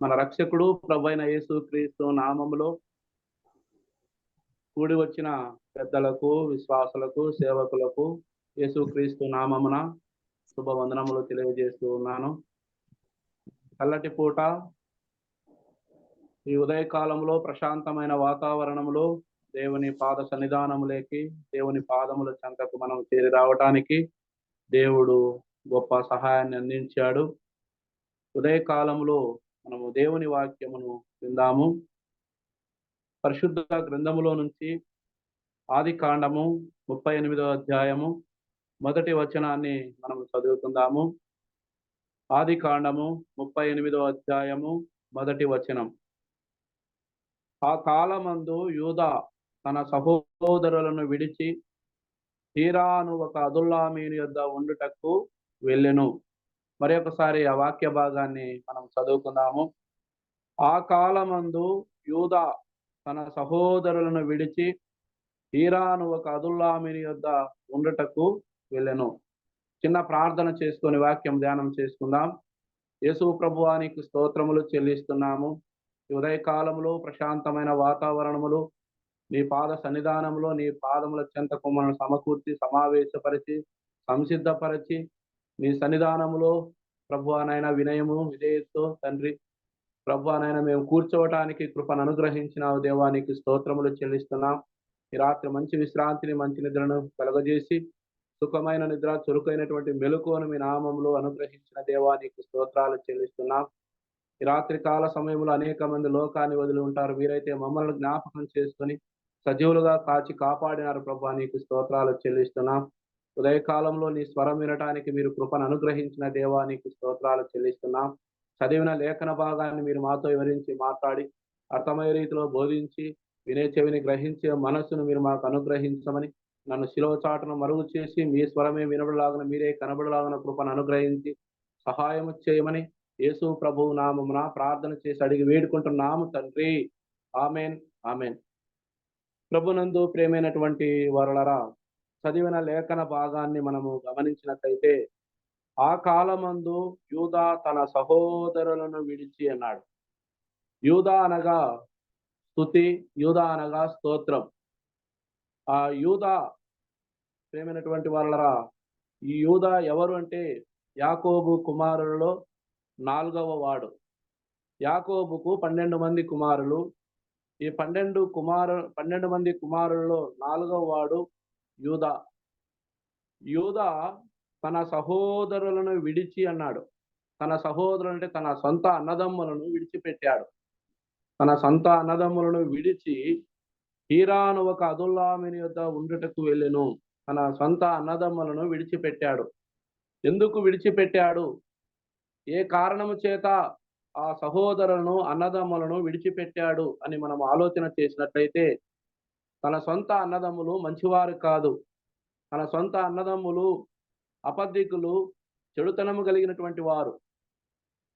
మన రక్షకుడు ప్రభు అయిన యేసు క్రీస్తు నామములో కూడి వచ్చిన పెద్దలకు విశ్వాసులకు సేవకులకు యేసుక్రీస్తు నామమున శుభవందనములు తెలియజేస్తూ ఉన్నాను. చల్లటి పూట ఈ ఉదయకాలంలో ప్రశాంతమైన వాతావరణంలో దేవుని పాద సన్నిధానములేకి దేవుని పాదముల చెంతకు మనం చేరి రావటానికి దేవుడు గొప్ప సహాయాన్ని అందించాడు. ఉదయకాలంలో మనము దేవుని వాక్యమును విందాము. పరిశుద్ధ గ్రంథములో నుంచి ఆది కాండము ముప్పై ఎనిమిదో అధ్యాయము మొదటి వచనాన్ని మనం చదువుకుందాము. ఆది కాండము ముప్పై ఎనిమిదో అధ్యాయము మొదటి వచనం. ఆ కాలమందు యూదా తన సహోదరులను విడిచి తీరాను ఒక అదుల్లామీని యొద్ద ఉండుటకు వెళ్ళెను. మరి ఒకసారి ఆ వాక్య భాగాన్ని మనం చదువుకుందాము. ఆ కాలమందు యూద తన సహోదరులను విడిచి ఈరాను ఒక అదుల్లామిని యొద్ద ఉండటకు వెళ్ళెను. చిన్న ప్రార్థన చేసుకొని వాక్యం ధ్యానం చేసుకుందాం. యేసు ప్రభువానికి స్తోత్రములు చెల్లిస్తున్నాము. ఈ ఉదయకాలంలో ప్రశాంతమైన వాతావరణములు నీ పాద సన్నిధానంలో నీ పాదముల చెంతకు మనం సమకూర్చి సమావేశపరిచి సంసిద్ధపరిచి నీ సన్నిధానములో ప్రభు అనైన వినయము విధేయతో తండ్రి. ప్రభు అనైనా మేము కూర్చోవటానికి కృపను అనుగ్రహించిన దేవానికి స్తోత్రములు చెల్లిస్తున్నాం. ఈ రాత్రి మంచి విశ్రాంతిని మంచి నిద్రను కలగజేసి సుఖమైన నిద్ర చురుకైనటువంటి మెలకువను మీ నామంలో అనుగ్రహించిన దేవానికి స్తోత్రాలు చెల్లిస్తున్నాం. ఈ రాత్రి కాల సమయంలో అనేక మంది లోకాన్ని వదిలి ఉంటారు. మీరైతే మమ్మల్ని జ్ఞాపకం చేసుకొని సజీవులుగా కాచి కాపాడినారు. ప్రభా నీకు స్తోత్రాలు చెల్లిస్తున్నాం. ఉదయకాలంలో నీ స్వరం వినటానికి మీరు కృపను అనుగ్రహించిన దేవానికి స్తోత్రాలు చెల్లిస్తున్నాం. చదివిన లేఖన భాగాన్ని మీరు మాతో వివరించి మాట్లాడి అర్థమయ్యే రీతిలో బోధించి వినే చెవిని గ్రహించే మనస్సును మీరు మాకు అనుగ్రహించమని నన్ను శిలో చాటును మరుగు చేసి మీ స్వరమే వినబడలాగిన మీరే కనబడలాగిన కృపను అనుగ్రహించి సహాయం చేయమని యేసు ప్రభువు నామమున ప్రార్థన చేసి అడిగి వేడుకుంటున్నాము తండ్రి. Amen amen. ప్రభునందు ప్రేమైనటువంటి వరులరా చదివిన లేఖన భాగాన్ని మనము గమనించినట్లయితే ఆ కాలమందు యూదా తన సహోదరులను విడిచి అన్నాడు. యూదా అనగా స్థుతి యూదా అనగా స్తోత్రం. ఆ యూదా ప్రేమైనటువంటి వాళ్ళరా ఈ యూదా ఎవరు అంటే యాకోబు కుమారులలో నాలుగవ వాడు. యాకోబుకు పన్నెండు మంది కుమారులు. ఈ పన్నెండు కుమారు పన్నెండు మంది కుమారులలో నాలుగవ వాడు యూదా. యూదా తన సహోదరులను విడిచి అన్నాడు. తన సహోదరులు అంటే తన సొంత అన్నదమ్ములను విడిచిపెట్టాడు. తన సొంత అన్నదమ్ములను విడిచి హీరాను ఒక అదుల్లామిని యొద్ద ఉండుటకు వెళ్ళెను. తన సొంత అన్నదమ్ములను విడిచిపెట్టాడు. ఎందుకు విడిచిపెట్టాడు? ఏ కారణము చేత ఆ సహోదరులను అన్నదమ్ములను విడిచిపెట్టాడు అని మనం ఆలోచన చేసినట్లయితే తన సొంత అన్నదమ్ములు మంచివారు కాదు. తన సొంత అన్నదమ్ములు అపద్ధికులు చెడుతనము కలిగినటువంటి వారు.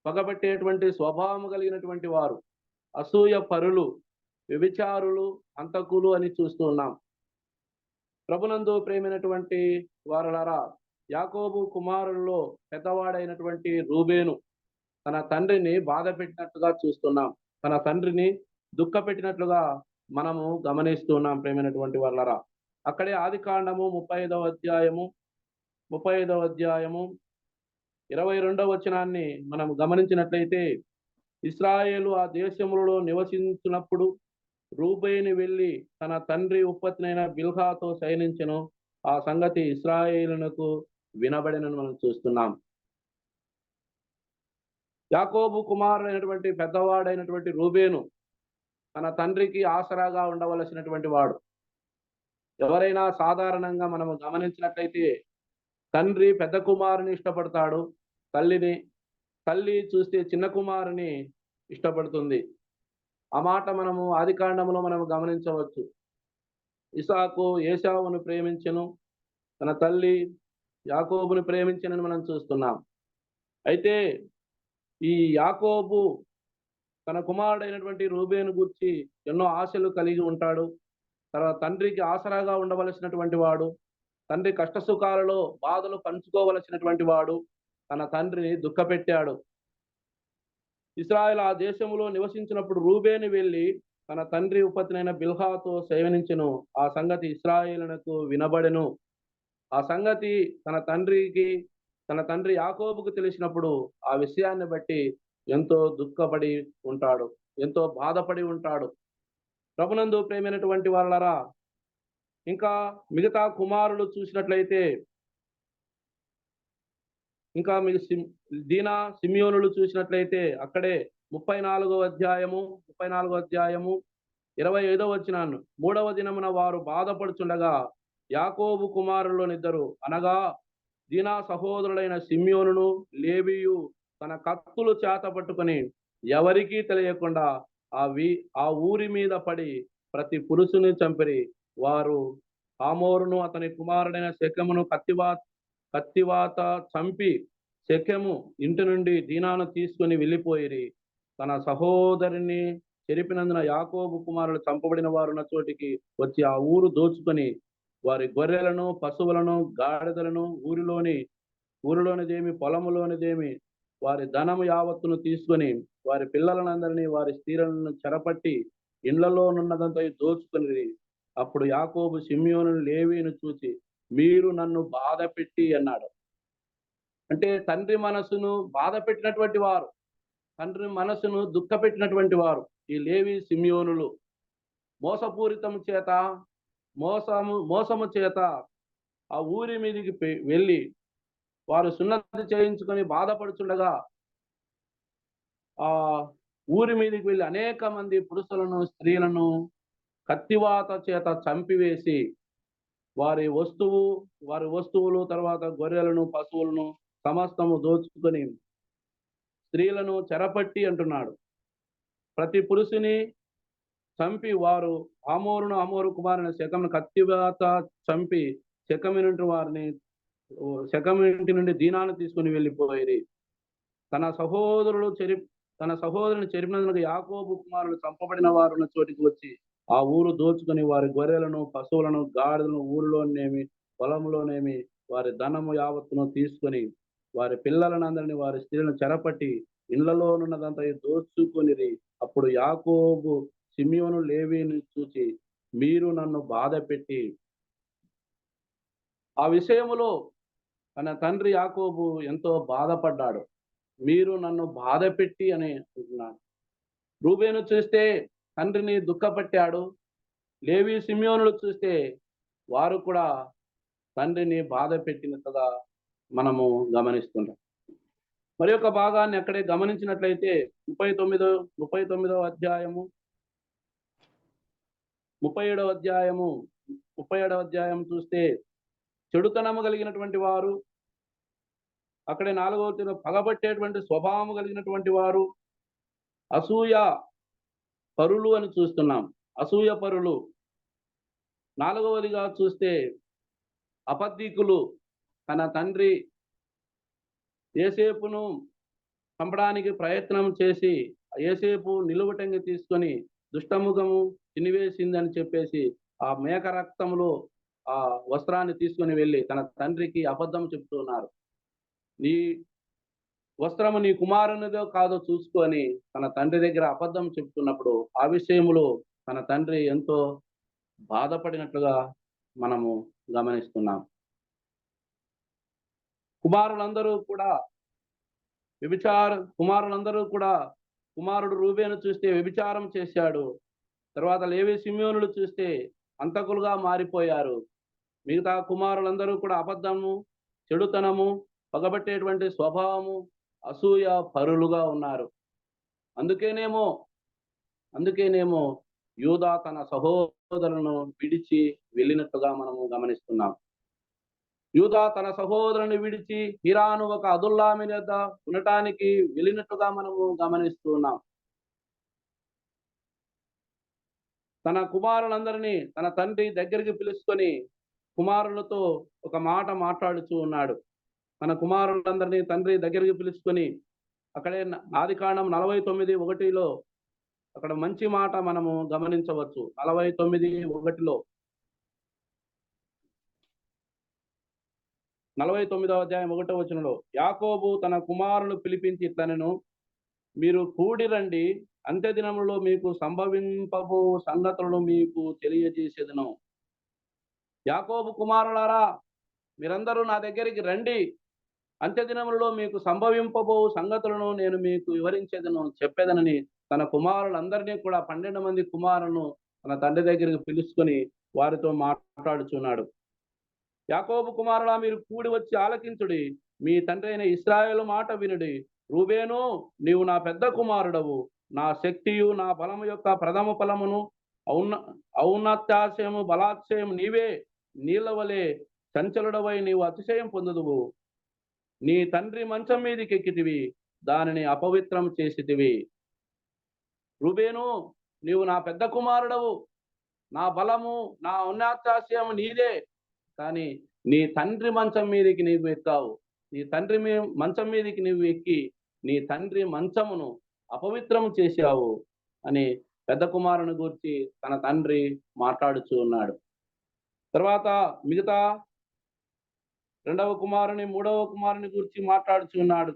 పగబట్టేటువంటి స్వభావము కలిగినటువంటి వారు. అసూయ పరులు వ్యభిచారులు అంతకులు అని చూస్తూ ఉన్నాం. ప్రభునందు ప్రేమైనటువంటి వారలారా యాకోబు కుమారుల్లో పెద్దవాడైనటువంటి రూబేను తన తండ్రిని బాధ పెట్టినట్లుగా చూస్తున్నాం. తన తండ్రిని దుఃఖ పెట్టినట్లుగా మనము గమనిస్తున్నాం ప్రేమైనటువంటి వాళ్ళరా. అక్కడే ఆది కాండము ముప్పై ఐదవ అధ్యాయము ముప్పై ఐదవ అధ్యాయము ఇరవై రెండవ వచనాన్ని మనం గమనించినట్లయితే ఇస్రాయేలు ఆ దేశములలో నివసించినప్పుడు రూబేని వెళ్ళి తన తండ్రి ఉత్పత్తినైన బిల్హాతో శయనించను. ఆ సంగతి ఇస్రాయేలునకు వినబడినని మనం చూస్తున్నాం. యాకోబు కుమారుడైనటువంటి పెద్దవాడైనటువంటి రూబేను తన తండ్రికి ఆసరాగా ఉండవలసినటువంటి వాడు. ఎవరైనా సాధారణంగా మనము గమనించినట్లయితే తండ్రి పెద్ద కుమారుని ఇష్టపడతాడు తల్లిని తల్లి చూస్తే చిన్న కుమారుని ఇష్టపడుతుంది. ఆ మాట మనము ఆదికాండంలో మనం గమనించవచ్చు. ఇసాకు ఏసావును ప్రేమించను తన తల్లి యాకోబుని ప్రేమించనని మనం చూస్తున్నాం. అయితే ఈ యాకోబు తన కుమారుడైనటువంటి రూబేను గురించి ఎన్నో ఆశలు కలిగి ఉంటాడు. తన తండ్రికి ఆసరాగా ఉండవలసినటువంటి వాడు తండ్రి కష్ట సుఖాలలో బాధలు పంచుకోవలసినటువంటి వాడు తన తండ్రిని దుఃఖపెట్టాడు. ఇస్రాయల్ ఆ దేశంలో నివసించినప్పుడు రూబేని వెళ్ళి తన తండ్రి ఉపతినైన బిల్హాతో సేవనించెను. ఆ సంగతి ఇస్రాయేలునకు వినబడెను. ఆ సంగతి తన తండ్రికి తన తండ్రి యాకోబుకు తెలిసినప్పుడు ఆ విషయాన్ని బట్టి ఎంతో దుఃఖపడి ఉంటాడు ఎంతో బాధపడి ఉంటాడు. ప్రభునందు ప్రేమైనటువంటి వాళ్ళరా ఇంకా మిగతా కుమారులు చూసినట్లయితే ఇంకా మీకు సిమ్ దీనా సిమియోనులు చూసినట్లయితే అక్కడే ముప్పై నాలుగో అధ్యాయము ముప్పై నాలుగో అధ్యాయము ఇరవై ఐదో వచ్చినాను మూడవ దినమున వారు బాధపడుచుండగా యాకోబు కుమారులోనిద్దరు అనగా దీనా సహోదరుడైన సిమ్యోనును లేవియు తన కత్తులు చేత పట్టుకొని ఎవరికీ తెలియకుండా ఆ వి ఆ ఊరి మీద పడి ప్రతి పురుషుని చంపిరి. వారు ఆమోరును అతని కుమారుడైన శకమును కత్తివా కత్తివాత చంపి శకెము ఇంటి నుండి దీనాను తీసుకుని వెళ్ళిపోయిరి. తన సహోదరిని చెరిపినందున యాకోబు కుమారులు చంపబడిన వారున్న చోటికి వచ్చి ఆ ఊరు దోచుకొని వారి గొర్రెలను పశువులను గాడిదలను ఊరిలోని ఊరిలోనిదేమి పొలములోనిదేమి వారి ధనము యావత్తును తీసుకొని వారి పిల్లలందరినీ వారి స్త్రీలను చెరపట్టి ఇండ్లలోనున్నదంతా దోచుకుని అప్పుడు యాకోబు సిమ్యోను లేవీను చూసి మీరు నన్ను బాధ పెట్టి అన్నాడు. అంటే తండ్రి మనసును బాధ పెట్టినటువంటి వారు తండ్రి మనసును దుఃఖ పెట్టినటువంటి వారు ఈ లేవి సిమియోనులు. మోసపూరితము చేత మోసము మోసము చేత ఆ ఊరి మీదికి వెళ్ళి వారు సున్నతి చేయించుకొని బాధపడుచుండగా ఆ ఊరి మీదకి వెళ్ళి అనేక మంది పురుషులను స్త్రీలను కత్తివాత చేత చంపివేసి వారి వస్తువు వారి వస్తువులు తర్వాత గొర్రెలను పశువులను సమస్తము దోచుకొని స్త్రీలను చెరపట్టి అంటున్నాడు. ప్రతి పురుషుని చంపి వారు ఆమోరును ఆమోరు కుమారుని శకమును కత్తివాత చంపి శకమినుంటి వారిని శకమింటి నుండి దీనాన్ని తీసుకుని వెళ్ళిపోయి తన సహోదరుడు చెరి తన సహోదరుని చెరిపినందుకు యాకోబు కుమారులు చంపబడిన వారు చోటికి వచ్చి ఆ ఊరు దోచుకొని వారి గొర్రెలను పశువులను గాడిదలను ఊరిలోనేమి పొలంలోనేమి వారి ధనము యావత్తును తీసుకొని వారి పిల్లలనందరినీ వారి స్త్రీలను చెరపట్టి ఇళ్ళలోనున్నదంతా దోచుకొనిరి. అప్పుడు యాకోబు సిమియోను లేవిని చూచి మీరు నన్ను బాధ పెట్టి ఆ విషయములో తన తండ్రి యాకోబు ఎంతో బాధపడ్డాడు. మీరు నన్ను బాధ పెట్టి అని అంటున్నాడు. రూబేను చూస్తే తండ్రిని దుఃఖపట్టాడు. లేవి సిమియోనులు చూస్తే వారు కూడా తండ్రిని బాధ పెట్టినట్టుగా మనము గమనిస్తుంటాం. మరి యొక్క భాగాన్ని అక్కడే గమనించినట్లయితే ముప్పై తొమ్మిదో ముప్పై తొమ్మిదవ అధ్యాయము ముప్పై ఏడవ అధ్యాయము ముప్పై ఏడవ అధ్యాయం చూస్తే చెడుతనము కలిగినటువంటి వారు అక్కడే నాలుగవ పగబట్టేటువంటి స్వభావము కలిగినటువంటి వారు అసూయ పరులు అని చూస్తున్నాం. అసూయ పరులు. నాలుగవదిగా చూస్తే అబద్ధికులు తన తండ్రి ఏసేపును చంపడానికి ప్రయత్నం చేసి ఏసేపు నిలువటంగి తీసుకొని దుష్టముఖము తినివేసిందని చెప్పేసి ఆ మేక రక్తంలో ఆ వస్త్రాన్ని తీసుకొని వెళ్ళి తన తండ్రికి అబద్ధం చెప్తున్నారు నీ వస్త్రము నీ కుమారునిదో కాదో చూసుకొని తన తండ్రి దగ్గర అబద్ధం చెప్తున్నప్పుడు ఆ విషయములో తన తండ్రి ఎంతో బాధపడినట్లుగా మనము గమనిస్తున్నాం. కుమారులందరూ కూడా వ్యభిచార కుమారులందరూ కూడా కుమారుడు రూబేను చూస్తే వ్యభిచారం చేశాడు. తర్వాత లేవి సిమ్యోనులు చూస్తే అంతకులుగా మారిపోయారు. మిగతా కుమారులందరూ కూడా అబద్ధము చెడుతనము పగబట్టేటువంటి స్వభావము అసూయ పరులుగా ఉన్నారు. అందుకేనేమో అందుకేనేమో యూదా తన సహోదరులను విడిచి వెళ్ళినట్టుగా మనము గమనిస్తున్నాం. యూదా తన సహోదరుని విడిచి హిరాను ఒక అదుల్లామి వద్ద ఉండటానికి వెళ్ళినట్టుగా మనము గమనిస్తున్నాం. తన కుమారులందరినీ తన తండ్రి దగ్గరికి పిలుచుకొని కుమారులతో ఒక మాట మాట్లాడుతూ ఉన్నాడు. తన కుమారులందరినీ తండ్రి దగ్గరికి పిలుచుకొని అక్కడే ఆది కాండం నలభై తొమ్మిది ఒకటిలో అక్కడ మంచి మాట మనము గమనించవచ్చు. నలభై తొమ్మిది ఒకటిలో నలభై తొమ్మిదవ అధ్యాయం ఒకటో వచనంలో యాకోబు తన కుమారులు పిలిపించి తనను మీరు కూడి రండి అంత్య దినములో మీకు సంభవింపబో సంగతులను మీకు తెలియజేసేదను. యాకోబు కుమారులారా మీరందరూ నా దగ్గరికి రండి. అంత్య దినములలో మీకు సంభవింపబో సంగతులను నేను మీకు వివరించేదను చెప్పేదనని తన కుమారులందరినీ కూడా పన్నెండు మంది కుమారులను తన తండ్రి దగ్గరికి పిలుచుకొని వారితో మాట్లాడుచున్నాడు. యాకోబు కుమారులా మీరు కూడి వచ్చి ఆలకించుడి. మీ తండ్రి అయిన ఇస్రాయేల్ మాట వినుడి. రూబేను నీవు నా పెద్ద కుమారుడవు. నా శక్తియు నా బలము యొక్క ప్రథమ ఫలమును ఔన్న ఔన్నత్యాశయము బలాశయం నీవే. నీళ్ళ వలె చంచలుడవై నీవు అతిశయం పొందుదువు. నీ తండ్రి మంచం మీదకి ఎక్కితివి దానిని అపవిత్రం చేసితివి. రుబేను నీవు నా పెద్ద కుమారుడవు. నా బలము నా ఉన్నత్యాశయము నీదే. కానీ నీ తండ్రి మంచం మీదకి నీవు ఎక్కావు. నీ తండ్రి మంచం మీదకి నీవు ఎక్కి నీ తండ్రి మంచమును అపవిత్రము చేశావు అని పెద్ద కుమారుని గురించి తన తండ్రి మాట్లాడుచూ ఉన్నాడు. తర్వాత మిగతా రెండవ కుమారుని మూడవ కుమారుని గురించి మాట్లాడుచూ ఉన్నాడు.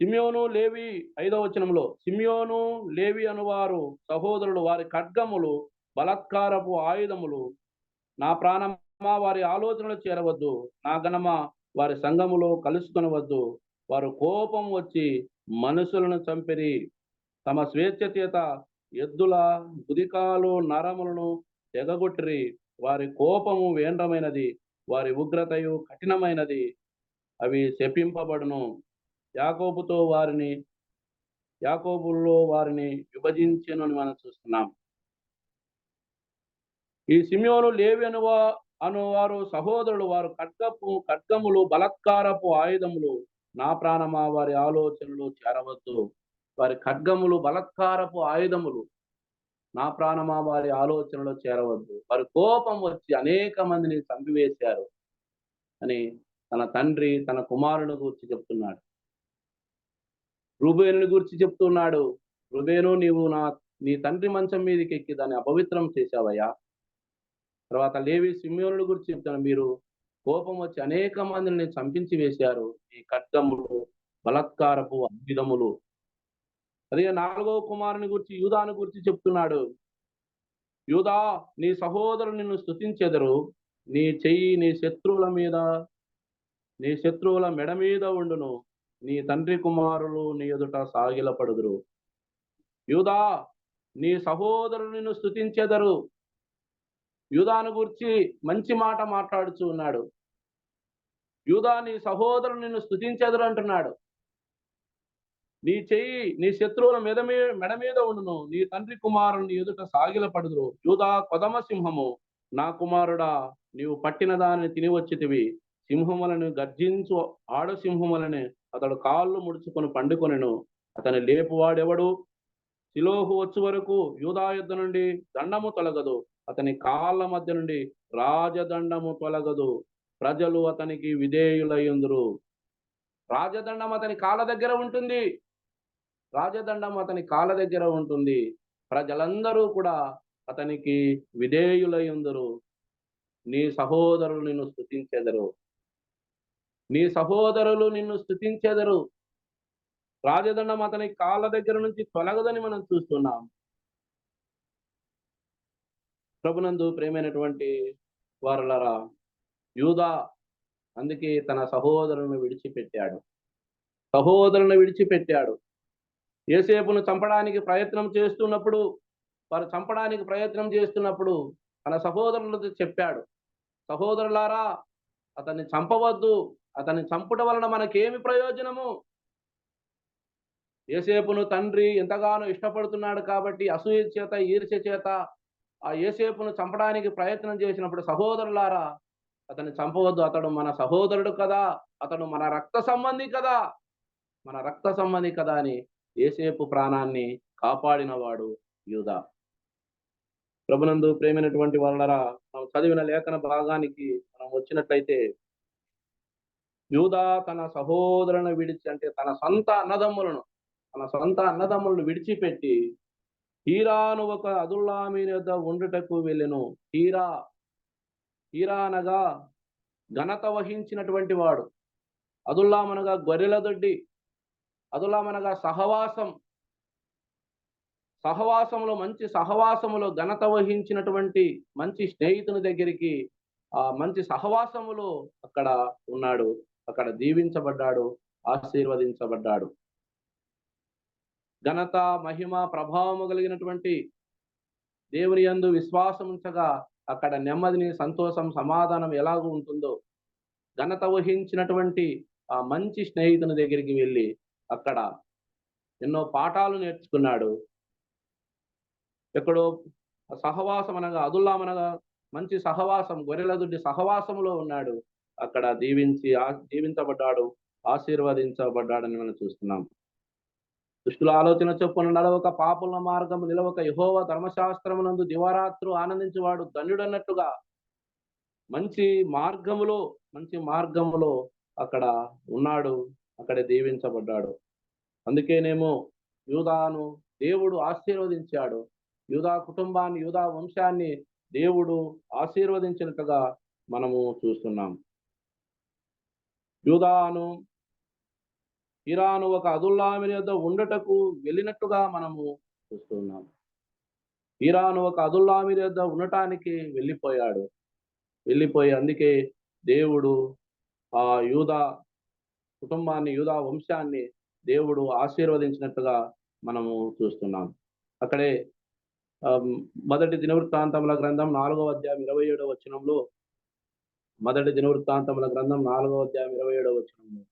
సిమియోను లేవి ఐదవ వచనంలో సిమియోను లేవి అనువారు సహోదరులు వారి ఖడ్గములు బలత్కారపు ఆయుధములు నా ప్రాణమా వారి ఆలోచనలు చేరవద్దు నా గణమ వారి సంఘములో కలుసుకొనవద్దు వారు కోపం వచ్చి మనుషులను చంపిరి తమ స్వేచ్ఛ చేత ఎద్దుల గుదికాలు నరములను తెగగొట్టిరి. వారి కోపము వేండ్రమైనది వారి ఉగ్రతయు కఠినమైనది. అవి శపింపబడును. యాకోబుతో వారిని యాకోబుల్లో వారిని విభజించను అని మనం చూస్తున్నాం. ఈ సిమియోను లేవి అనువా అనువారు సహోదరులు వారు ఖడ్గపు ఖడ్గములు బలత్కారపు ఆయుధములు. నా ప్రాణమా వారి ఆలోచనలు చేరవద్దు. వారి ఖడ్గములు బలత్కారపు ఆయుధములు నా ప్రాణమా వారి ఆలోచనలో చేరవద్దు. వారి కోపం వచ్చి అనేక మందిని చంపివేశారు అని తన తండ్రి తన కుమారుని గురించి చెప్తున్నాడు. రుబేనుని గురించి చెప్తున్నాడు. రుబేను నీవు నా నీ తండ్రి మంచం మీదకి ఎక్కి దాన్ని అపవిత్రం చేశావయ్యా. తర్వాత లేవి సిమ్యోనుల గురించి చెప్తాను మీరు కోపం వచ్చి అనేక మందిని చంపించి వేశారు. ఈ ఖడ్గములు బలత్కారపు అద్భుతములు అదే నాలుగవ కుమారుని గురించి యూదాను గురించి చెప్తున్నాడు. యూదా నీ సహోదరు నిన్ను స్థుతించెదరు నీ చెయ్యి నీ శత్రువుల మీద నీ శత్రువుల మెడ మీద ఉండును. నీ తండ్రి కుమారులు నీ ఎదుట సాగిలపడుదురు. యూదా నీ సహోదరు నిన్ను స్థుతించెదరు యూదాను గురించి మంచి మాట మాట్లాడుచు ఉన్నాడు. యూదా నీ సహోదరు నిన్ను స్థుతించెదరు అంటున్నాడు. నీ చెయ్యి నీ శత్రువుల మీద మెడ మీద ఉండును. నీ తండ్రి కుమారుని ఎదుట సాగిల పడుదురు యూదా కొదమ సింహము నా కుమారుడా నీవు పట్టిన దానిని తిని వచ్చితివి. సింహములను గర్జించు ఆడ సింహములని అతడు కాళ్ళు ముడుచుకొని పండుకొనెను. అతని లేపువాడెవడు? శిలోహు వచ్చు వరకు యూదా యుద్ధ నుండి దండము తొలగదు. అతని కాళ్ళ మధ్య నుండి రాజదండము తొలగదు. ప్రజలు అతనికి విధేయులయ్యుందురు. రాజదండం అతని కాళ్ళ దగ్గర ఉంటుంది. రాజదండం అతని కాళ్ళ దగ్గర ఉంటుంది. ప్రజలందరూ కూడా అతనికి విధేయులయ్యుందురు నీ సహోదరులు నిన్ను స్థుతించెదరు నీ సహోదరులు నిన్ను స్థుతించెదరు రాజదండం అతని కాళ్ళ దగ్గర నుంచి తొలగదని మనం చూస్తున్నాం. ప్రభునందు ప్రేమైనటువంటి వారులరా యూదా అందుకే తన సహోదరులను విడిచిపెట్టాడు. సహోదరులను విడిచిపెట్టాడు. ఏసేపును చంపడానికి ప్రయత్నం చేస్తున్నప్పుడు వారు చంపడానికి ప్రయత్నం చేస్తున్నప్పుడు తన సహోదరులతో చెప్పాడు సహోదరులారా అతన్ని చంపవద్దు అతన్ని చంపుట వలన మనకేమి ప్రయోజనము? ఏసేపును తండ్రి ఎంతగానో ఇష్టపడుతున్నాడు కాబట్టి అసూయ చేత ఈర్ష్య చేత ఆ ఏసేపును చంపడానికి ప్రయత్నం చేసినప్పుడు సహోదరులారా అతన్ని చంపవద్దు అతడు మన సహోదరుడు కదా అతడు మన రక్త సంబంధి కదా మన రక్త సంబంధి కదా అని ఏసేపు ప్రాణాన్ని కాపాడినవాడు యూదా. ప్రభునందు ప్రేమైనటువంటి వాళ్ళరా మనం చదివిన లేఖన భాగానికి మనం వచ్చినట్లయితే యూదా తన సహోదరులను విడిచి అంటే తన సొంత అన్నదమ్ములను తన సొంత అన్నదమ్ములను విడిచిపెట్టి హీరాను ఒక అదుల్లామీని యొద్ద ఉండుటకు వెళ్ళెను. హీరా హీరా అనగా ఘనత వహించినటువంటి వాడు అదుల్లాం అనగా గొర్రెల దొడ్డి అదులామనగా సహవాసం. సహవాసంలో మంచి సహవాసములో ఘనత వహించినటువంటి మంచి స్నేహితుని దగ్గరికి ఆ మంచి సహవాసములో అక్కడ ఉన్నాడు. అక్కడ దీవించబడ్డాడు ఆశీర్వదించబడ్డాడు. ఘనత మహిమ ప్రభావము కలిగినటువంటి దేవుని యందు విశ్వాసం ఉంచగా అక్కడ నెమ్మదిని సంతోషం సమాధానం ఎలాగూ ఉంటుందో ఘనత వహించినటువంటి ఆ మంచి స్నేహితుని దగ్గరికి వెళ్ళి అక్కడ ఎన్నో పాఠాలు నేర్చుకున్నాడు. ఎక్కడో సహవాసం అనగా అదుల్లామనగా మంచి సహవాసం గొర్రెల దుడ్డి సహవాసములో ఉన్నాడు. అక్కడ దీవించి ఆ దీవించబడ్డాడు ఆశీర్వదించబడ్డాడని మనం చూస్తున్నాం. దుష్టుల ఆలోచన చొప్పున నడవక పాపుల మార్గము నిలవక యహోవ ధర్మశాస్త్రమునందు దివారాత్రు ఆనందించేవాడు ధన్యుడన్నట్టుగా మంచి మార్గములో మంచి మార్గములో అక్కడ ఉన్నాడు. అక్కడ దీవించబడ్డాడు. అందుకేనేమో యూదాను దేవుడు ఆశీర్వదించాడు. యూదా కుటుంబాన్ని యూదా వంశాన్ని దేవుడు ఆశీర్వదించినట్టుగా మనము చూస్తున్నాం. యూదాను ఇరాను ఒక అదుల్లామిని వద్ద ఉండటకు వెళ్ళినట్టుగా మనము చూస్తున్నాం. ఇరాను ఒక అదుల్లామిని వద్ద ఉండటానికి వెళ్ళిపోయాడు. వెళ్ళిపోయి అందుకే దేవుడు ఆ యూదా కుటుంబాన్ని యూదా వంశాన్ని దేవుడు ఆశీర్వదించినట్టుగా మనము చూస్తున్నాం. అక్కడే మొదటి దినవృత్తాంతముల గ్రంథం నాలుగవ అధ్యాయం ఇరవై ఏడవ వచనంలో మొదటి దినవృత్తాంతముల గ్రంథం నాలుగవ అధ్యాయం ఇరవై ఏడవ వచనంలో.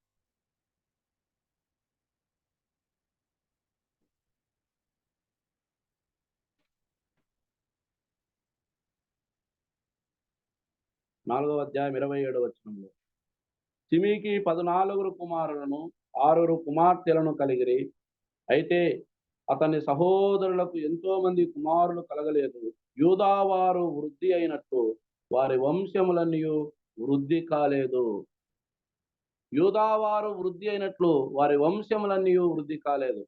నాలుగవ అధ్యాయం ఇరవై ఏడవ వచనంలో. సిమికి పద్నాలుగురు కుమారులను ఆరుగురు కుమార్తెలను కలిగిరి. అయితే అతని సహోదరులకు ఎంతో మంది కుమారులు కలగలేదు. యూదావారు వృద్ధి అయినట్టు వారి వంశములన్నీ వృద్ధి కాలేదు. యూదావారు వృద్ధి అయినట్లు వారి వంశములన్నీ వృద్ధి కాలేదు.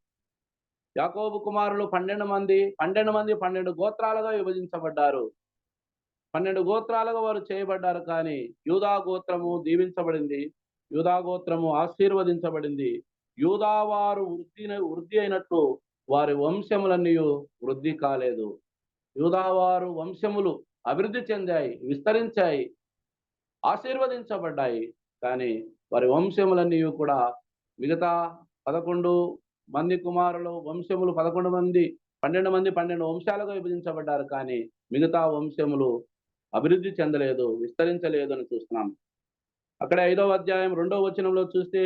యాకోబు కుమారులు పన్నెండు మంది పన్నెండు మంది పన్నెండు గోత్రాలుగా విభజించబడ్డారు. పన్నెండు గోత్రాలుగా వారు చేయబడ్డారు కానీ యూదా గోత్రము దీవించబడింది యూదా గోత్రము ఆశీర్వదించబడింది. యూదా వారు వృద్ధి వృద్ధి అయినట్టు వారి వంశములన్నీ వృద్ధి కాలేదు. యూదా వారు వంశములు అభివృద్ధి చెందాయి విస్తరించాయి ఆశీర్వదించబడ్డాయి. కానీ వారి వంశములన్నీ కూడా మిగతా పదకొండు మంది కుమారులు వంశములు పదకొండు మంది పన్నెండు మంది పన్నెండు వంశాలుగా విభజించబడ్డారు. కానీ మిగతా వంశములు అభివృద్ధి చెందలేదు విస్తరించలేదు అని చూస్తున్నాం అక్కడ ఐదవ అధ్యాయం రెండవ వచనంలో చూస్తే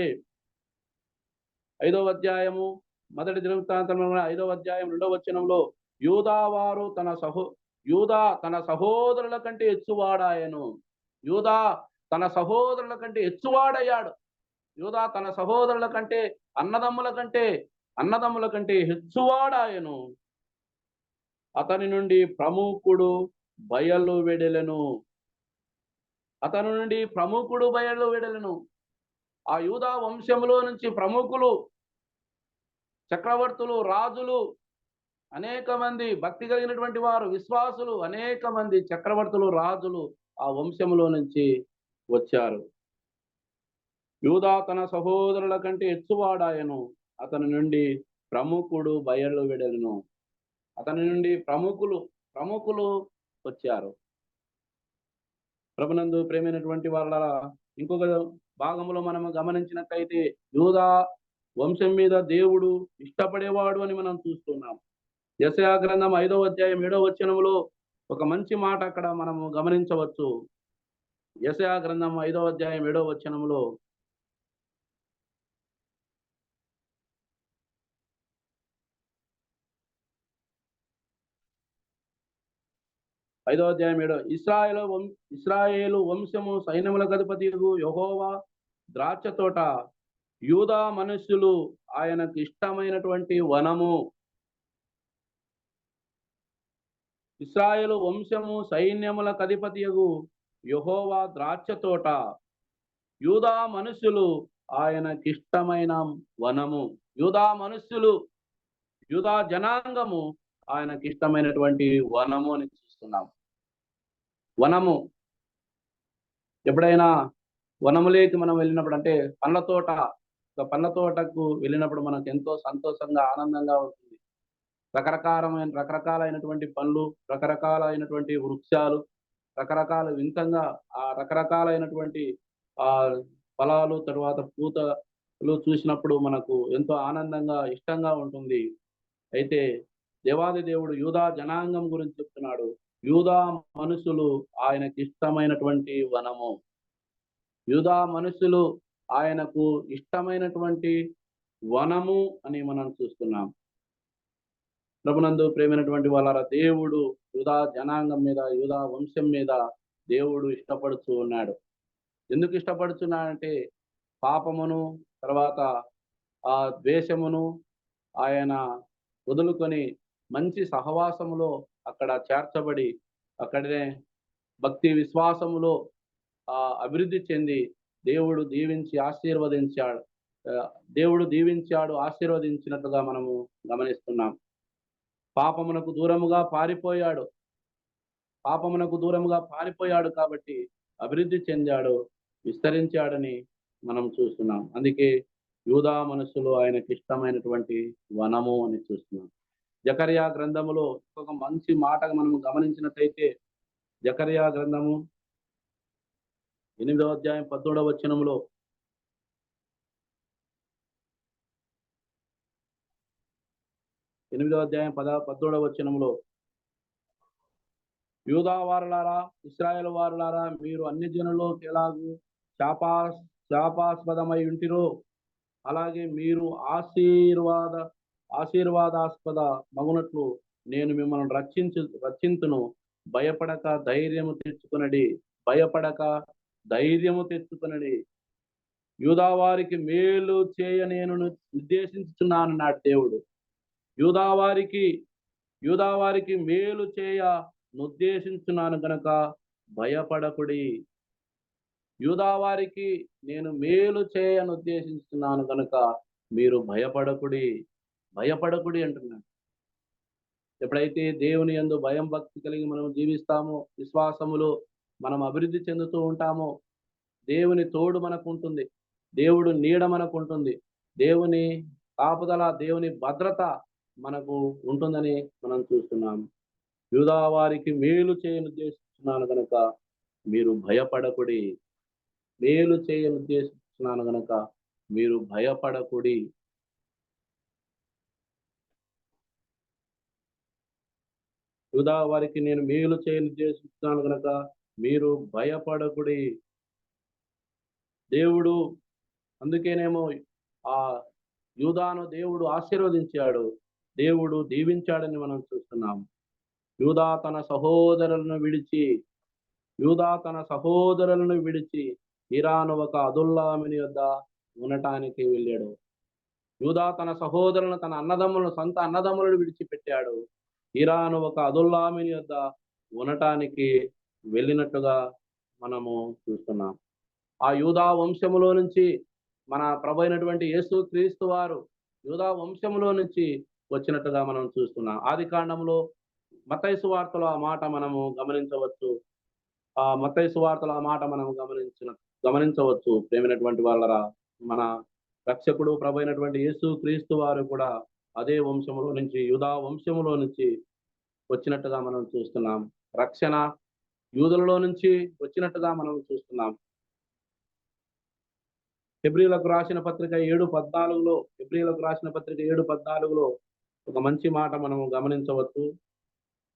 ఐదవ అధ్యాయము మొదటి దినవృత్తాంతంలో ఐదవ అధ్యాయం రెండవ వచనంలో యూదావారు తన సహో యూదా తన సహోదరుల కంటే ఎచ్చువాడాయను యూదా తన సహోదరుల కంటే ఎచ్చువాడయ్యాడు యూదా తన సహోదరుల కంటే అన్నదమ్ముల కంటే అన్నదమ్ముల కంటే హెచ్చువాడాయను. అతని నుండి ప్రముఖుడు బయలు వెడలను. అతను నుండి ప్రముఖుడు బయలు వెడలను. ఆ యూదా వంశములో నుంచి ప్రముఖులు చక్రవర్తులు రాజులు అనేక మంది భక్తి కలిగినటువంటి వారు విశ్వాసులు అనేక మంది చక్రవర్తులు రాజులు ఆ వంశములో నుంచి వచ్చారు. యూదా తన సహోదరుల కంటే ఎచ్చువాడాయను అతని నుండి ప్రముఖుడు బయలు వెడలను. అతని నుండి ప్రముఖులు ప్రముఖులు వచ్చారు ప్రభునందు ప్రేమైనటువంటి వాళ్ళ ఇంకొక భాగంలో మనం గమనించినట్లయితే యూదా వంశం మీద దేవుడు ఇష్టపడేవాడు అని మనం చూస్తున్నాం. యశయా గ్రంథం ఐదవ అధ్యాయం ఏడవ వచనంలో ఒక మంచి మాట అక్కడ మనము గమనించవచ్చు. యశయా గ్రంథం ఐదవ అధ్యాయం ఏడవ వచనంలో ఐదో అధ్యాయం ఏడో ఇస్రాయేల్ వం ఇస్రాయేలు వంశము సైన్యముల అధిపతి యహోవా ద్రాక్ష తోట. యూదా మనుష్యులు ఆయనకు ఇష్టమైనటువంటి వనము. ఇస్రాయేలు వంశము సైన్యముల అధిపతియగు యహోవా ద్రాక్ష తోట. యూదా మనుష్యులు ఆయనకిష్టమైన వనము. యూదా మనుష్యులు యూదా జనాంగము ఆయనకి ఇష్టమైనటువంటి వనము అని చూస్తున్నాం. వనము. ఎప్పుడైనా వనములేకి మనం వెళ్ళినప్పుడు అంటే పండ్ల తోట పండ్ల తోటకు వెళ్ళినప్పుడు మనకు ఎంతో సంతోషంగా ఆనందంగా ఉంటుంది. రకరకాలమైన రకరకాలైనటువంటి పండ్లు రకరకాలైనటువంటి వృక్షాలు రకరకాల వింతంగా ఆ రకరకాలైనటువంటి ఆ ఫలాలు తర్వాత పూతలు చూసినప్పుడు మనకు ఎంతో ఆనందంగా ఇష్టంగా ఉంటుంది. అయితే దేవాది దేవుడు యూదా జనాంగం గురించి చెప్తున్నాడు. యూదా మనుషులు ఆయనకి ఇష్టమైనటువంటి వనము. యూదా మనుషులు ఆయనకు ఇష్టమైనటువంటి వనము అని మనం చూస్తున్నాం. ప్రభునందు ప్రేమైనటువంటి వాళ్ళ దేవుడు యూదా జనాంగం మీద యూదా వంశం మీద దేవుడు ఇష్టపడుతూ ఉన్నాడు. ఎందుకు ఇష్టపడుతున్నాడంటే పాపమును తర్వాత ఆ ద్వేషమును ఆయన వదులుకొని మంచి సహవాసములో అక్కడ చేర్చబడి అక్కడనే భక్తి విశ్వాసములో ఆ అభివృద్ధి చెంది దేవుడు దీవించి ఆశీర్వదించాడు. దేవుడు దీవించాడు ఆశీర్వదించినట్లుగా మనము గమనిస్తున్నాం. పాపమునకు దూరముగా పారిపోయాడు. పాపమునకు దూరముగా పారిపోయాడు కాబట్టి అభివృద్ధి చెందాడు విస్తరించాడని మనం చూస్తున్నాం. అందుకే యూదా మనసులో ఆయనకి ఇష్టమైనటువంటి వనము అని చూస్తున్నాం. జకర్యా గ్రంథములో ఒక మంచి మాటగా మనము గమనించినట్లయితే జకర్యా గ్రంథము ఎనిమిదవ అధ్యాయం పద్దోడవ వచనములో ఎనిమిదవ అధ్యాయం పద పద్దోడవ వచనములో యూదా వారులారా ఇస్రాయేల్ వారులారా మీరు అన్ని జనుల్లోకి ఎలాగూ శాపా శాపాస్పదమై ఉంటిరో అలాగే మీరు ఆశీర్వాద ఆశీర్వాదాస్పద మగునట్లు నేను మిమ్మల్ని రక్షించు రక్షించును భయపడక ధైర్యము తెచ్చుకునడి. భయపడక ధైర్యము తెచ్చుకునడి. యూదావారికి మేలు చేయ నేను నిర్దేశించుచున్నాను నా దేవుడు. యూదా వారికి యూదా వారికి మేలు చేయ నుద్దేశించున్నాను గనక భయపడకుడి. యూదావారికి నేను మేలు చేయను ఉద్దేశిస్తున్నాను కనుక మీరు భయపడకుడి. భయపడకుడి అంటున్నాడు. ఎప్పుడైతే దేవుని ఎందు భయం భక్తి కలిగి మనం జీవిస్తామో విశ్వాసములో మనం అభివృద్ధి చెందుతూ ఉంటామో దేవుని తోడు మనకు ఉంటుంది దేవుడు నీడ మనకు ఉంటుంది దేవుని కాపుదల దేవుని భద్రత మనకు ఉంటుందని మనం చూస్తున్నాం. యూదా వారికి మేలు చేయని ఉద్దేశిస్తున్నాను కనుక మీరు భయపడకుడి. మేలు చేయని ఉద్దేశిస్తున్నాను గనక మీరు భయపడకుడి. యూదా వారికి నేను మేలు చేయను చేస్తున్నాను కనుక మీరు భయపడకుడి. దేవుడు అందుకేనేమో ఆ యూదాను దేవుడు ఆశీర్వదించాడు. దేవుడు దీవించాడని మనం చూస్తున్నాం. యూదా తన సహోదరులను విడిచి యూదా తన సహోదరులను విడిచి ఇరాను ఒక అదుల్లామిని వద్ద ఉండటానికి వెళ్ళాడు. యూదా తన సహోదరులను తన అన్నదమ్ములను సొంత అన్నదమ్ములను విడిచిపెట్టాడు. ఇరాను ఒక అదుల్లామిని వద్ద ఉండటానికి వెళ్ళినట్టుగా మనము చూస్తున్నాం. ఆ యూదా వంశములో నుంచి మన ప్రభు అయినటువంటి యేసు క్రీస్తు వారు యూదా వంశములో నుంచి వచ్చినట్టుగా మనం చూస్తున్నాం. ఆది కాండంలో మతైసు వార్తలో ఆ మాట మనము గమనించవచ్చు. ఆ మతైసు వార్తలో ఆ మాట మనం గమనించిన గమనించవచ్చు. ప్రేమైనటువంటి వాళ్ళరా మన రక్షకుడు ప్రభు అయినటువంటి యేసు క్రీస్తు వారు కూడా అదే వంశములో నుంచి యూదా వంశములో నుంచి వచ్చినట్టుగా మనం చూస్తున్నాం. రక్షణ యూదులలో నుంచి వచ్చినట్టుగా మనం చూస్తున్నాం. ఫిబ్రిలకు రాసిన పత్రిక ఏడు పద్నాలుగులో ఫిబ్రిలకు రాసిన పత్రిక ఏడు పద్నాలుగులో ఒక మంచి మాట మనము గమనించవచ్చు.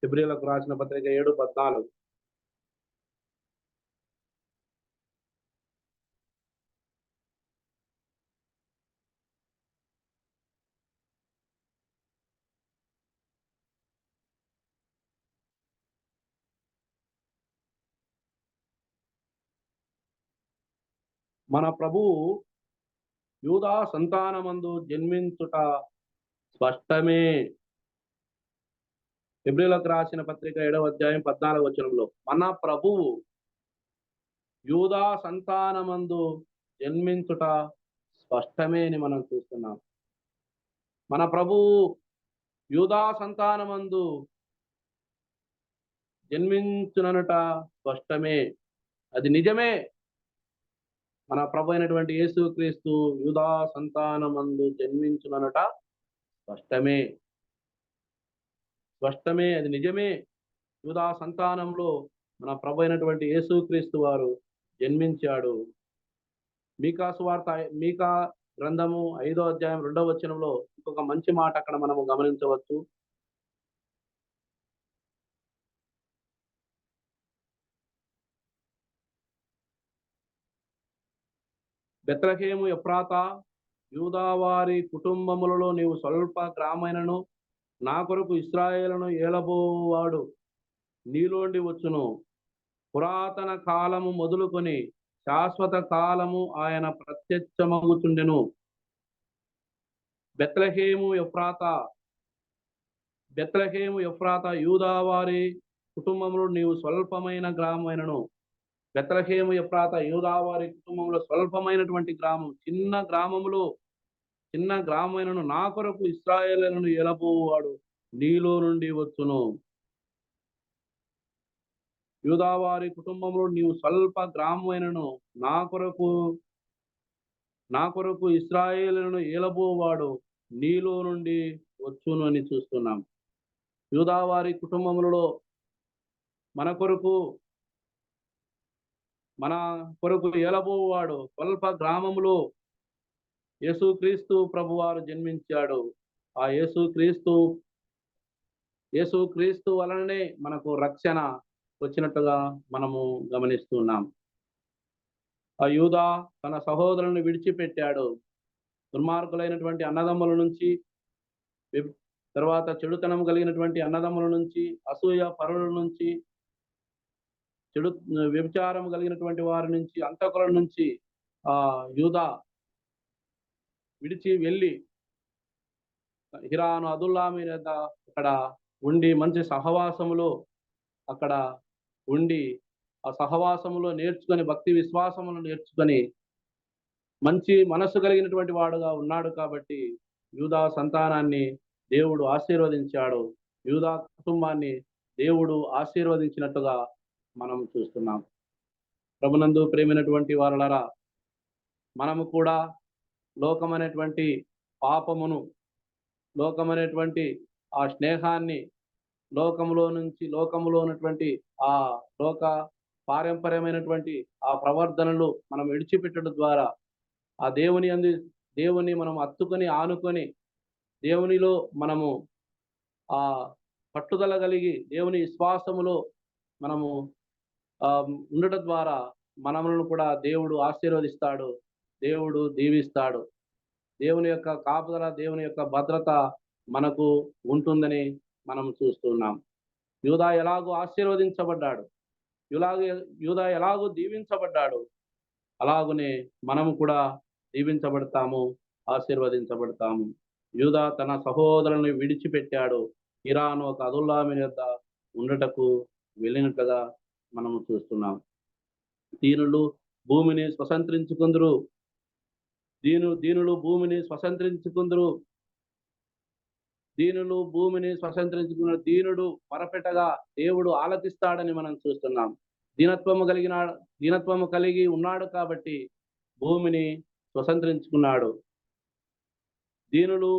ఫిబ్రిలకు రాసిన పత్రిక ఏడు పద్నాలుగు. మన ప్రభువు యూదా సంతానమందు జన్మించుట స్పష్టమే. ఫిబ్రిలకు రాసిన పత్రిక ఏడవ అధ్యాయం పద్నాలుగు వచనంలో మన ప్రభువు యూదా సంతానమందు జన్మించుట స్పష్టమే అని మనం చూస్తున్నాం. మన ప్రభువు యూదా సంతానమందు జన్మించుననుట స్పష్టమే. అది నిజమే. మన ప్రభు అయినటువంటి యేసు క్రీస్తు యూదా సంతానమందు జన్మించునట స్పష్టమే. స్పష్టమే అది నిజమే. యుధా సంతానంలో మన ప్రభు అయినటువంటి యేసుక్రీస్తు వారు జన్మించాడు. మీకా సువార్త మీకా గ్రంథము ఐదో అధ్యాయం రెండవ వచనంలో ఇంకొక మంచి మాట అక్కడ మనము గమనించవచ్చు. బెత్రహేము ఎప్రాత యూదావారి కుటుంబములలో నీవు స్వల్ప గ్రామైనను నా కొరకు ఇస్రాయేలను ఏలబోవాడు. నీలోండి వచ్చును. పురాతన కాలము మొదలుకొని శాశ్వత కాలము ఆయన ప్రత్యక్షమగుచుండెను. బెత్లహేము ఎఫ్రాత బెత్లహేము ఎఫ్రాత యూదావారి కుటుంబంలో నీవు స్వల్పమైన గ్రామమైనను. బెత్లహేము ఎప్రాత యూదావారి కుటుంబంలో స్వల్పమైనటువంటి గ్రామం. చిన్న గ్రామములో చిన్న గ్రామమైనను నా కొరకు ఇస్రాయేలను ఎలబోవాడు. నీలో నుండి వచ్చును. యూదావారి కుటుంబంలో నీవు స్వల్ప గ్రామమైనను నా కొరకు నా కొరకు ఇస్రాయేలను ఏలబోవాడు నీలో నుండి వచ్చును అని చూస్తున్నాం. యూదావారి కుటుంబములలో మన కొరకు మన కొరకు ఎలబోవాడు కొల్ప గ్రామంలో యేసుక్రీస్తు ప్రభువారు జన్మించాడు. ఆ యేసుక్రీస్తు యేసుక్రీస్తు వలననే మనకు రక్షణ వచ్చినట్టుగా మనము గమనిస్తున్నాం. ఆ యూదా తన సహోదరులను విడిచిపెట్టాడు. దుర్మార్గులైనటువంటి అన్నదమ్ముల నుంచి తర్వాత చెడుతనం కలిగినటువంటి అన్నదమ్ముల నుంచి అసూయ పరుల నుంచి చెడు వ్యభిచారం కలిగినటువంటి వారి నుంచి అంతకుల నుంచి ఆ యూదా విడిచి వెళ్ళి హిరాను అదుల్లా మీద అక్కడ ఉండి మంచి సహవాసములో అక్కడ ఉండి ఆ సహవాసములో నేర్చుకొని భక్తి విశ్వాసములు నేర్చుకొని మంచి మనస్సు కలిగినటువంటి వాడుగా ఉన్నాడు కాబట్టి యూదా సంతానాన్ని దేవుడు ఆశీర్వదించాడు. యూదా కుటుంబాన్ని దేవుడు ఆశీర్వదించినట్టుగా మనం చూస్తున్నాం. ప్రభునందు ప్రేమైనటువంటి వారలరా మనము కూడా లోకమనేటువంటి పాపమును లోకమనేటువంటి ఆ స్నేహాన్ని లోకములో నుంచి లోకములో ఉన్నటువంటి ఆ లోక పారంపర్యమైనటువంటి ఆ ప్రవర్తనలు మనం విడిచిపెట్టడం ద్వారా ఆ దేవుని అంది దేవుని మనం అత్తుకొని ఆనుకొని దేవునిలో మనము ఆ పట్టుదల కలిగి దేవుని విశ్వాసములో మనము ఉండటం ద్వారా మనములను కూడా దేవుడు ఆశీర్వదిస్తాడు దేవుడు దీవిస్తాడు. దేవుని యొక్క కాపుదల దేవుని యొక్క భద్రత మనకు ఉంటుందని మనం చూస్తున్నాం. యూదా ఎలాగో ఆశీర్వదించబడ్డాడు. యులాగ యూదా ఎలాగో దీవించబడ్డాడు. అలాగునే మనము కూడా దీవించబడతాము ఆశీర్వదించబడతాము. యూదా తన సహోదరుని విడిచిపెట్టాడు. ఇరాన్ ఒక అదుల్లామి యొద్ద ఉండటకు వెళ్ళినట్లుగా మనము చూస్తున్నాం దీనులు భూమిని స్వతంత్రించుకుందరు. దీను దీనులు భూమిని స్వతంత్రించుకుందరు. దీనులు భూమిని స్వతంత్రించుకున్న దీనుడు పరపెటగా దేవుడు ఆలకిస్తాడని మనం చూస్తున్నాం. దీనత్వము కలిగిన దీనత్వము కలిగి ఉన్నాడు కాబట్టి భూమిని స్వతంత్రించుకున్నాడు. దీనులు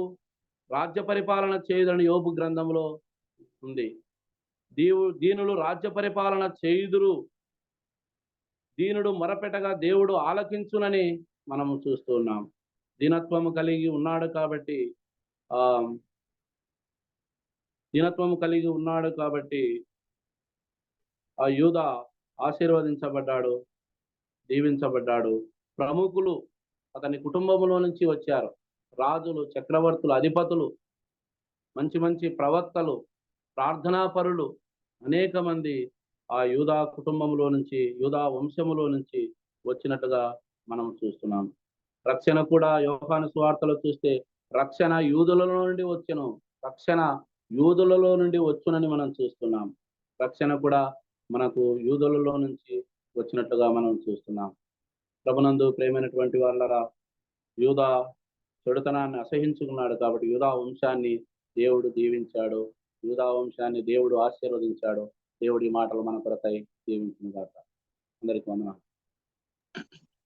రాజ్య పరిపాలన చేయదని యోపు గ్రంథంలో ఉంది. దీవు దీనులు రాజ్య పరిపాలన చేయుదురు. దీనుడు మొరపెట్టగా దేవుడు ఆలకించునని మనము చూస్తున్నాం దీనత్వము కలిగి ఉన్నాడు కాబట్టి ఆ దీనత్వము కలిగి ఉన్నాడు కాబట్టి ఆ యూద ఆశీర్వదించబడ్డాడు దీవించబడ్డాడు. ప్రముఖులు అతని కుటుంబంలో నుంచి వచ్చారు. రాజులు చక్రవర్తులు అధిపతులు మంచి మంచి ప్రవక్తలు ప్రార్థనాపరులు అనేక మంది ఆ యూదా కుటుంబంలో నుంచి యూదా వంశములో నుంచి వచ్చినట్టుగా మనం చూస్తున్నాం. రక్షణ కూడా యోహాను సువార్తలో చూస్తే రక్షణ యూదులలో నుండి వచ్చును రక్షణ యూదులలో నుండి వచ్చునని మనం చూస్తున్నాం. రక్షణ కూడా మనకు యూదులలో నుంచి వచ్చినట్టుగా మనం చూస్తున్నాం. ప్రభునందు ప్రేమైనటువంటి వాళ్ళరా యూదా చెడుతనాన్ని అసహించుకున్నాడు కాబట్టి యూదా వంశాన్ని దేవుడు దీవించాడు. యూదా వంశాన్ని దేవుడు ఆశీర్వదించాడు. దేవుడి మాటలు మన కొరకై దీవించిన కాక అందరికీ వందనాలు.